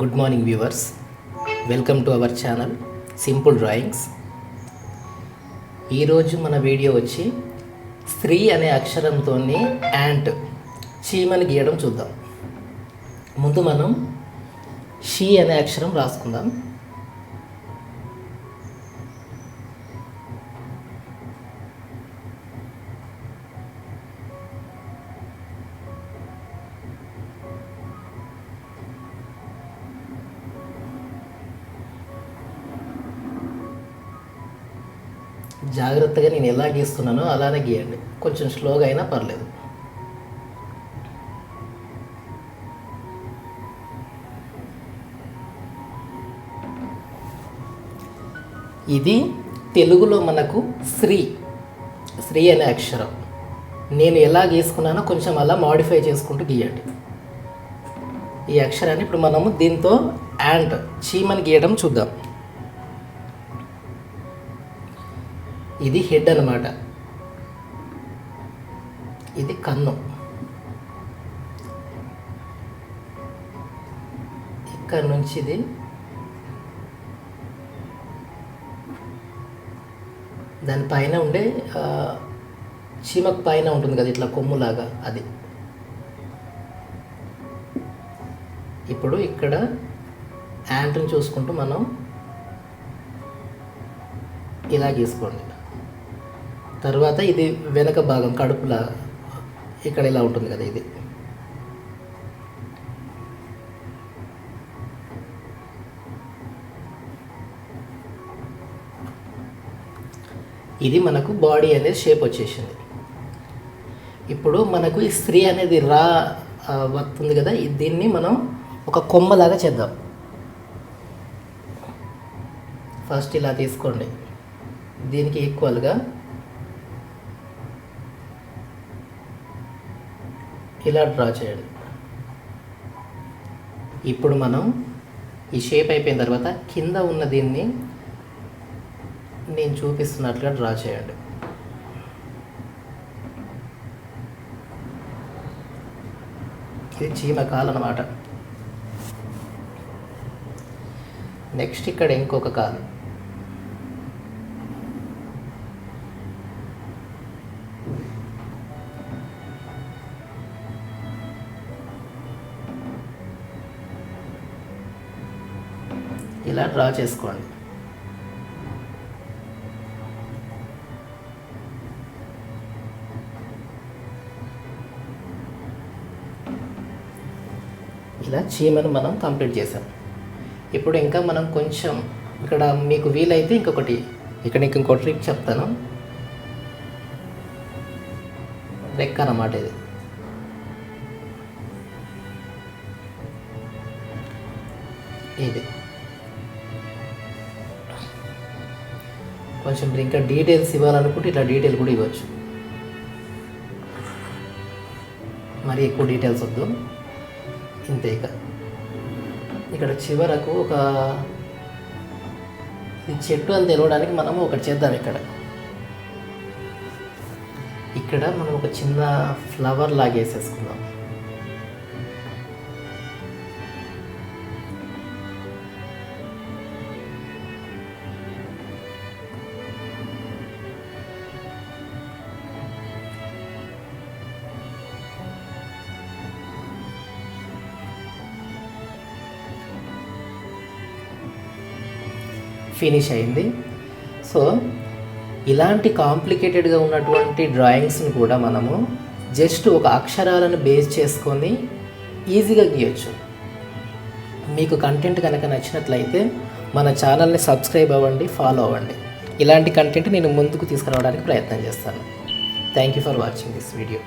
Good morning viewers. Welcome to our channel simple drawings. ఈరోజు మన video వచ్చి స్త్రీ అనే అక్షరంతో యాంట్ చీమని గీయడం చూద్దాం. ముందు మనం షీ అనే అక్షరం రాసుకుందాం. జాగ్రత్తగా నేను ఎలా గీస్తున్నానో అలానే గీయండి. కొంచెం స్లోగా అయినా పర్లేదు. ఇది తెలుగులో మనకు శ్రీ. శ్రీ అనే అక్షరం. నేను ఎలా గీసుకున్నానో కొంచెం అలా మాడిఫై చేసుకుంటూ గీయండి. ఈ అక్షరాన్ని ఇప్పుడు మనము దీంతో యాండ్ చీమని గీయడం చూద్దాం. ఇది హెడ్ అన్నమాట. ఇది కన్ను. ఇక్కడ నుంచి ఇది దాని పైన ఉండే చీమకు పైన ఉంటుంది కదా ఇట్లా కొమ్ములాగా అది. ఇప్పుడు ఇక్కడ యాంట్ని చూసుకుంటూ మనం ఇలా గీసుకోండి. తర్వాత ఇది వెనక భాగం కడుపులా ఇక్కడ ఇలా ఉంటుంది కదా ఇది. ఇది మనకు బాడీ అనేది షేప్ వచ్చేసింది. ఇప్పుడు మనకు ఈ స్త్రీ అనేది రా వస్తుంది కదా దీన్ని మనం ఒక కొమ్మలాగా చేద్దాం. ఫస్ట్ ఇలా తీసుకోండి. దీనికి ఈక్వల్గా ఇలా డ్రా చేయండి. ఇప్పుడు మనం ఈ షేప్ అయిపోయిన తర్వాత కింద ఉన్న దీన్ని నేను చూపిస్తున్నట్లుగా డ్రా చేయండి. ఇది చీమ అనమాట నెక్స్ట్ ఇక్కడ ఇంకొక కాలు. ఇలా డ్రా చేసుకోండి. ఇలా చీమను మనం కంప్లీట్ చేసాం ఇప్పుడు ఇంకా మనం కొంచెం ఇక్కడ మీకు వీలైతే ఇంకొకటి ఇక్కడ నీకు ఇంకో ట్రిక్ చెప్తాను. రెక్క అన్నమాట ఇది. ఇది. కొంచెం మీరు ఇంకా డీటెయిల్స్ ఇవ్వాలనుకుంటే ఇట్లా డీటెయిల్ కూడా ఇవ్వచ్చు. మరి ఎక్కువ డీటెయిల్స్ వద్దు. ఇంతే ఇక. ఇక్కడ చివరకు ఒక ఈ చెట్టు అని తెలవడానికి మనము ఒకటి చేద్దాం ఇక్కడ. ఇక్కడ మనం ఒక చిన్న ఫ్లవర్ లాగేసేసుకుందాం. ఫినిష్ అయింది. సో ఇలాంటి కాంప్లికేటెడ్గా ఉన్నటువంటి డ్రాయింగ్స్ని కూడా మనము జస్ట్ ఒక అక్షరాలను బేస్ చేసుకొని ఈజీగా గీయొచ్చు. మీకు కంటెంట్ కనుక నచ్చినట్లయితే మన ఛానల్ని సబ్స్క్రైబ్ అవ్వండి ఫాలో అవ్వండి. ఇలాంటి కంటెంట్ నేను ముందుకు తీసుకురావడానికి ప్రయత్నం చేస్తాను. Thank you for watching this video.